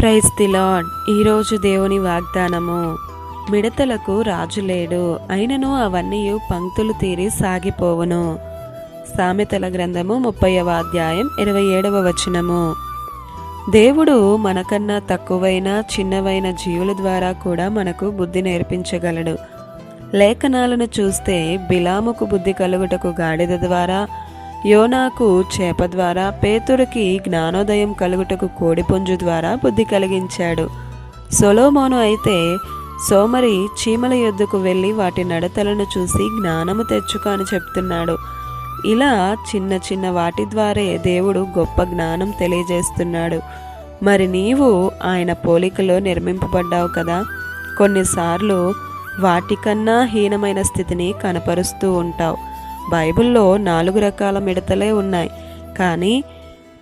Praise the lord ఈరోజు దేవుని వాగ్దానము మిడతలకు రాజు లేడు. అయినను అవన్నీ పంక్తులు తీరి సాగిపోవును. సామెతల గ్రంథము ముప్పైవ అధ్యాయం ఇరవై ఏడవ వచనము. దేవుడు మనకన్నా తక్కువైన చిన్నవైన జీవుల ద్వారా కూడా మనకు బుద్ధి నేర్పించగలడు. లేఖనాలను చూస్తే బిలాముకు బుద్ధి కలుగుటకు గాడిద ద్వారా యోనాకు చేప ద్వారా పేతురికి జ్ఞానోదయం కలుగుటకు కోడిపుంజు ద్వారా బుద్ధి కలిగించాడు. సొలోమోను అయితే సోమరి చీమల యొద్దకు వెళ్ళి వాటి నడతలను చూసి జ్ఞానము తెచ్చుకో అని చెప్తున్నాడు. ఇలా చిన్న చిన్న వాటి ద్వారే దేవుడు గొప్ప జ్ఞానం తెలియజేస్తున్నాడు. మరి నీవు ఆయన పోలికలో నిర్మింపబడ్డావు కదా? కొన్నిసార్లు వాటికన్నా హీనమైన స్థితిని కనపరుస్తూ ఉంటావు. బైబిల్లో నాలుగు రకాల మిడతలే ఉన్నాయి. కానీ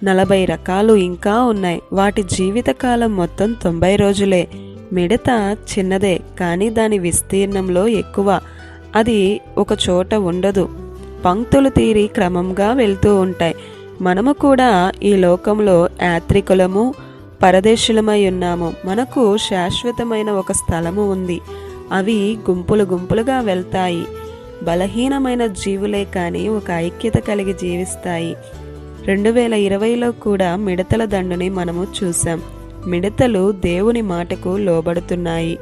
నలభై రకాలు ఇంకా ఉన్నాయి. వాటి జీవితకాలం మొత్తం తొంభై రోజులే. మిడత చిన్నదే కానీ దాని విస్తీర్ణంలో ఎక్కువ. అది ఒక చోట ఉండదు. పంక్తులు తీరి క్రమంగా వెళ్తూ ఉంటాయి. మనము కూడా ఈ లోకంలో యాత్రికులము పరదేశులమై ఉన్నాము. మనకు శాశ్వతమైన ఒక స్థలము ఉంది. అవి గుంపులు గుంపులుగా వెళ్తాయి. బలహీనమైన జీవులే కానీ ఒక ఐక్యత కలిగి జీవిస్తాయి. రెండు వేల ఇరవైలో కూడా మిడతల దండుని మనము చూసాం మిడతలు దేవుని మాటకు లోబడుతున్నాయి.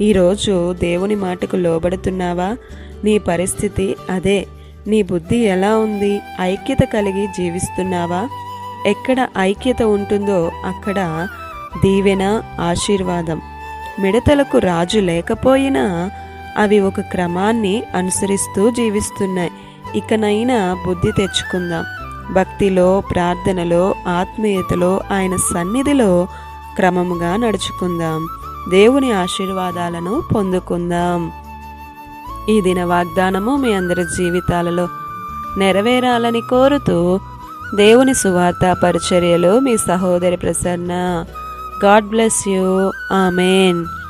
ఈరోజు దేవుని మాటకు లోబడుతున్నావా? నీ పరిస్థితి అదే. నీ బుద్ధి ఎలా ఉంది? ఐక్యత కలిగి జీవిస్తున్నావా? ఎక్కడ ఐక్యత ఉంటుందో అక్కడ దీవెన ఆశీర్వాదం. మిడతలకు రాజు లేకపోయినా అవి ఒక క్రమాన్ని అనుసరిస్తూ జీవిస్తున్నాయి. ఇకనైనా బుద్ధి తెచ్చుకుందాం. భక్తిలో ప్రార్థనలో ఆత్మీయతలో ఆయన సన్నిధిలో క్రమముగా నడుచుకుందాం. దేవుని ఆశీర్వాదాలను పొందుకుందాం. ఈ దిన వాగ్దానము మీ అందరి జీవితాలలో నెరవేరాలని కోరుతూ దేవుని సువార్త పరిచర్యలు మీ సహోదరి Prasanna. God bless you. Amen.